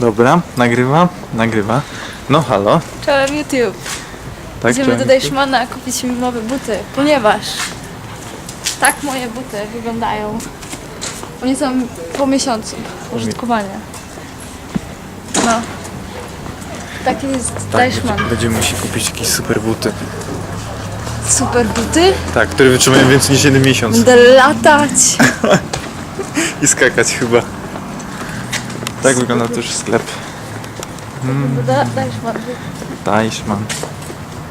Dobra, nagrywa, nagrywa. No halo. Czołem YouTube. Tak, Idziemy do Deichmana kupić mi nowe buty, ponieważ tak moje buty wyglądają. Oni są po miesiącu użytkowania. No. Taki jest Tak, Deichmann. będzie, będziemy musieli kupić jakieś super buty. Super buty. Tak, które wytrzymają więcej niż jeden miesiąc. Będę latać. I skakać chyba. Tak wygląda też sklep. Da- Deichmann. Deichmann.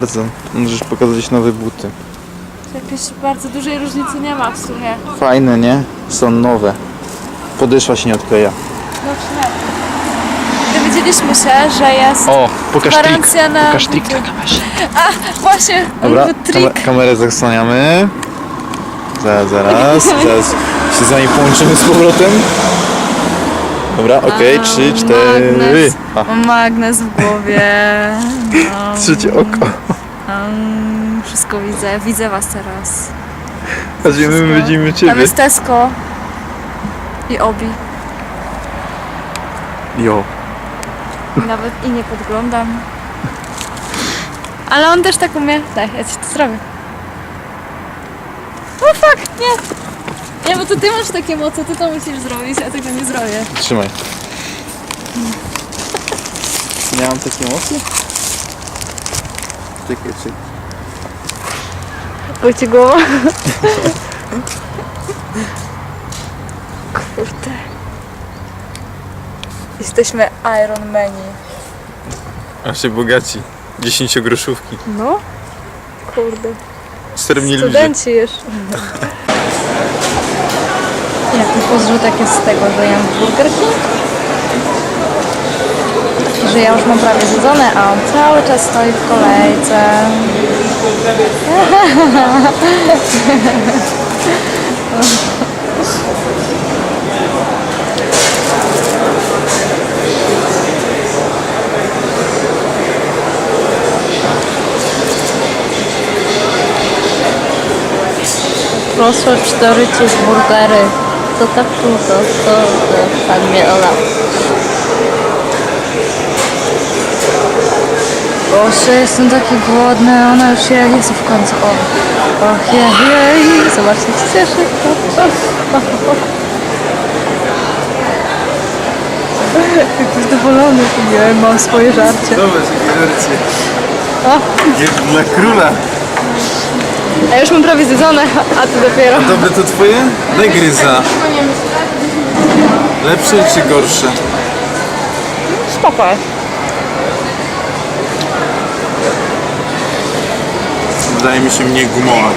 Bardzo. Możesz pokazać nowe buty. Jakiejś bardzo dużej różnicy nie ma w sumie. Fajne, nie? Są nowe. Podeszła się nie odkleja. No przynajmniej. Dowiedzieliśmy się, że jest O, pokaż trik. gwarancja na... Pokaż trik na kamerze. A, właśnie, Dobra, trik. kamer- kamerę zasłaniamy. Zaraz, zaraz. Zaraz się z wami połączymy z powrotem. Dobra, okej, trzy, cztery. Magnes. A, Mam magnes w głowie. No, trzecie oko. wszystko widzę. Widzę was teraz. Chodźmy, my Wszystko. widzimy Tam ciebie. jest Tesco i Obi. Jo. Nawet i nie podglądam. Ale on też tak umie. Daj, ja ci to zrobię. O fuck, nie! Nie, bo to ty masz takie moce, ty to musisz zrobić, ja tego nie zrobię. Trzymaj. Nie mam takiej mocy? Czekaj, czekaj. Pójdźcie głowa. Kurde. Jesteśmy Iron Mani. A się bogaci. Dziesięciogroszówki. No? Kurde. Stermni ludzie. Studenci jeszcze. Jaki pożytek jest z tego, że jem Burger King? Że ja już mam prawie zjedzone, a on cały czas stoi w kolejce. Proszę cztery cheeseburgery. To tak krótko, to, to pan mnie olał. Boże, jestem taki głodny, ona już je jest w końcu. O, och, jej, jej. Zobaczcie, cieszy. O, o, o, o. Jaki zadowolony. Nie, mam swoje żarcie. Zobacz, jakie wersje. O, Dla króla. A już mam prawie zjedzone, a ty dopiero. Dobre to twoje? Daj gryza. Lepsze czy gorsze? Spoko. Wydaje mi się mniej gumowa.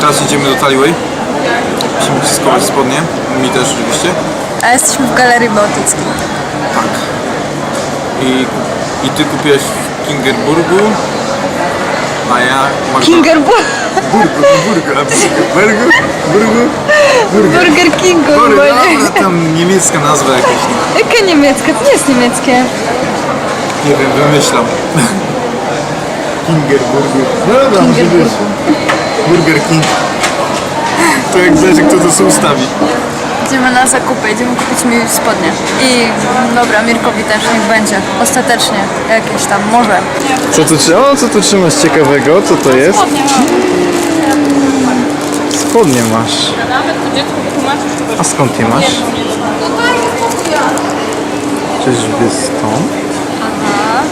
Teraz idziemy do Taliway. Musimy przyskować spodnie. Mi też oczywiście. A jesteśmy w Galerii Bałtyckiej. Tak. I, I ty kupiłeś w Kingerburgu, a ja... Magda- Kingerburg. Burgu, burgu, a burgu, burgu, burgu. Burger Kingu. Sorry, bo nie- dobra, tam niemiecka nazwa jakaś. Jakie niemieckie? To nie jest niemieckie. Nie wiem, wymyślam. Kingerburgu. No dobra, może być. Burger King. To jak zależy kto to sobie ustawi. Idziemy na zakupy, idziemy kupić mi spodnie. I dobra, Mirkowi też niech będzie. Ostatecznie. Jakieś tam, może. Co tu, trzy- o, co tu trzymasz ciekawego? Co to jest? Spodnie mam. Spodnie masz. A skąd je masz? Czyżby stąd? Aha.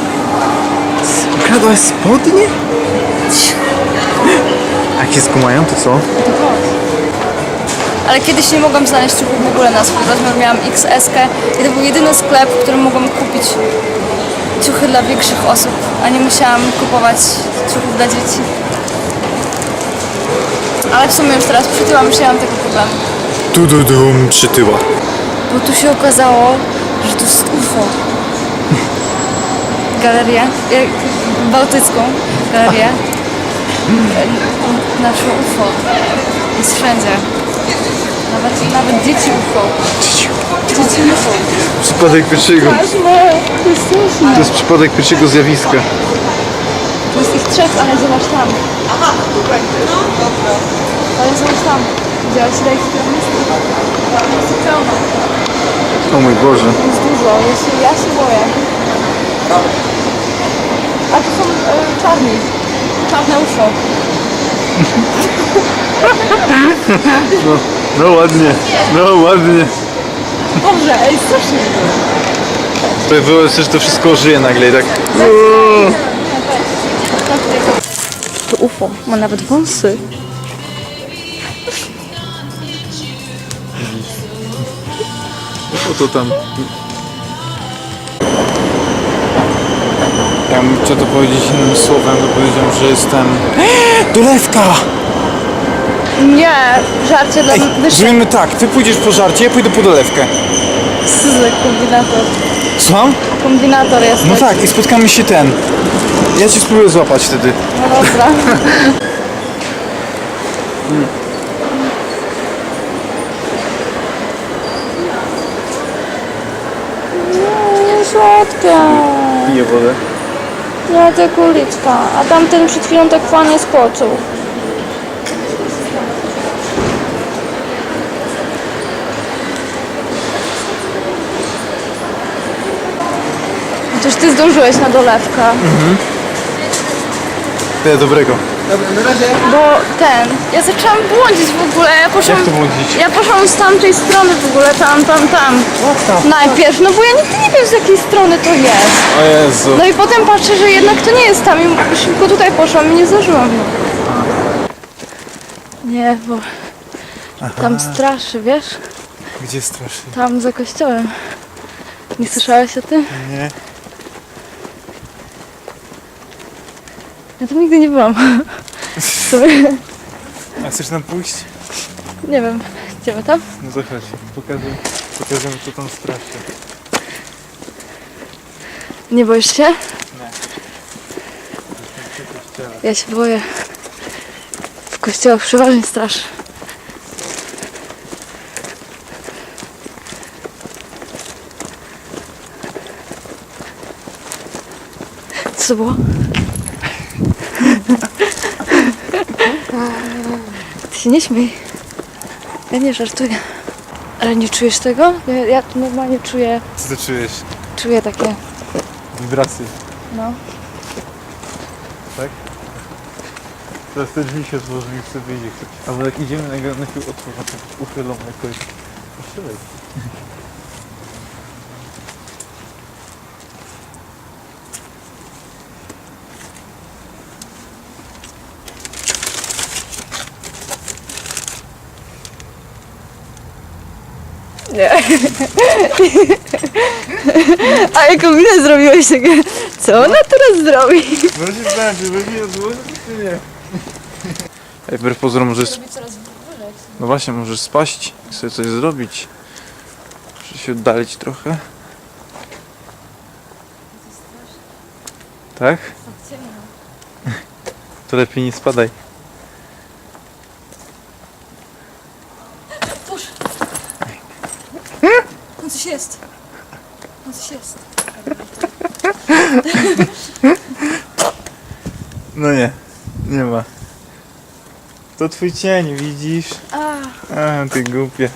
Ukradłaś spodnie? A jakie skumają, to co? Ale kiedyś nie mogłam znaleźć ciuchów w ogóle na swój rozmiar. Miałam XS i to był jedyny sklep, w którym mogłam kupić ciuchy dla większych osób, a nie musiałam kupować ciuchów dla dzieci. Ale w sumie już teraz przytyłam, już nie mam tego problemu. Tu du dum przytyła. Bo tu się okazało, że to jest UFO. Galerię, e, bałtycką galerię. E, Nasze UFO jest wszędzie. Nawet, nawet dzieci UFO. Dzieci UFO. Przypadek pierwszego. to jest straszne. To jest przypadek pierwszego zjawiska. Tu jest ich trzech, ale zobacz tam. Ale zobacz tam. Widziałaś rejs pianistów? Jest pełno. O mój Boże. Jest dużo. Ja się, ja się boję. A tu są e, czarni. Czarne uszo. No, no ładnie, no ładnie. Boże, ej, strasznie. To wyobraź sobie, że to wszystko żyje nagle i tak. To UFO ma nawet wąsy. O to tam. Ja bym chciał to powiedzieć innym słowem, to powiedziałem, że jestem... Dolewka! Nie, żarcie dla Ej, wyższych. zrobimy tak, ty pójdziesz po żarcie, ja pójdę po dolewkę. Syzek, kombinator. Słucham? Kombinator jest. No tak, i spotkamy się ten. Ja cię spróbuję złapać wtedy. No dobra. Nie, słodkie. Piję wodę. Nie, to kuliczka. A tamten przed chwilą tak fajnie skoczył. Chociaż ty zdążyłeś na dolewkę. Tyle dobrego. Bo ten, ja zaczęłam błądzić w ogóle, ja poszłam... Jak to błądzić? Ja poszłam z tamtej strony w ogóle, tam, tam, tam. Najpierw, no bo ja nigdy nie wiem z jakiej strony to jest. O Jezu. No i potem patrzę, że jednak to nie jest tam i szybko tutaj poszłam i nie zdążyłam. Nie, bo tam straszy, wiesz? Gdzie strasznie? Tam za kościołem. Nie słyszałeś o tym? Nie. Ja tam nigdy nie byłam. W sumie, A chcesz tam pójść? nie wiem, idziemy tam? No to chodź. Pokażę, pokażę co tam strasznie. Nie boisz się? Ja się boję. W kościołach przeważnie straszy. Co to było? Ty się nie śmiej. Ja nie żartuję. Ale nie czujesz tego? Ja, ja tu normalnie czuję, Co ty czujesz? czuję takie, Wibracje. no. Tak? Teraz te drzwi się złożą i chcę wyjść. Albo jak idziemy, najpierw najpierw otworzę uchylą jakoś. Strzelaj. Nie. A jaką minę zrobiłeś takie? Co ona teraz zrobi? No się znam, czy wybiję złożę, czy nie? Ej, wbrew pozorom możesz... No właśnie, możesz spaść i sobie coś zrobić. Muszę się oddalić trochę. Tak? To lepiej nie spadaj. No coś jest. No coś jest. No nie, nie ma. To twój cień, widzisz? A, A, ty głupie.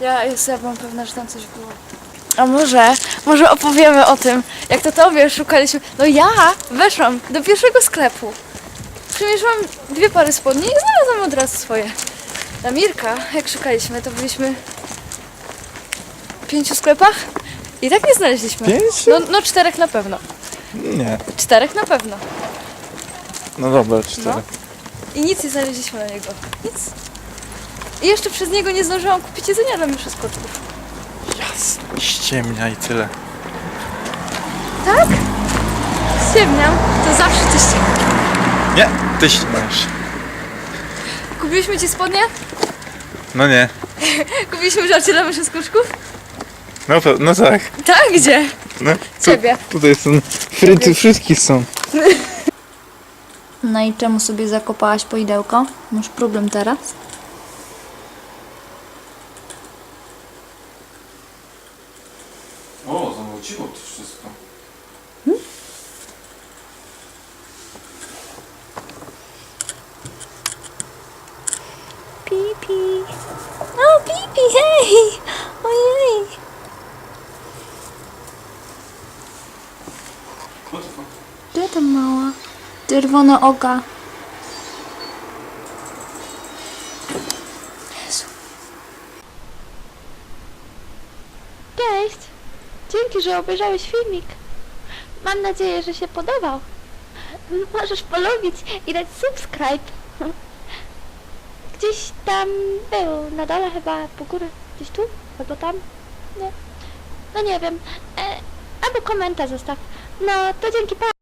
ja, jest, ja byłam pewna, że tam coś było. A może, może opowiemy o tym, jak to tobie szukaliśmy. No ja weszłam do pierwszego sklepu. Przymierzyłam dwie pary spodni i znalazłam od razu swoje. Na Mirka, jak szukaliśmy, to byliśmy w pięciu sklepach i tak nie znaleźliśmy. Pięciu? No, no czterech na pewno. Nie. Czterech na pewno. No dobra, cztery. I nic nie znaleźliśmy na niego. Nic. I jeszcze przez niego nie zdążyłam kupić jedzenia dla myszy skoczków. Jasne. Ściemnia i tyle. Tak? Ściemniam. To zawsze coś ściemniam. Ty ściemniasz. Kupiliśmy ci spodnie? No nie. Kupiliśmy żarcie dla myszy skoczków? No, to, no tak. Tak, gdzie? No, Ciebie. Tutaj są fryty, wszystkie są. No i czemu sobie zakopałaś poidełko? Masz problem teraz? Ojej! Ojej! Gdzie ta mała? Czerwona oka. Jezu. Cześć! Dzięki, że obejrzałeś filmik. Mam nadzieję, że się podobał. Możesz polubić i dać subscribe. Gdzieś tam był, na dole chyba, po górę, gdzieś tu, albo tam, nie, no nie wiem, e, albo komentarz zostaw. No to dzięki, pa!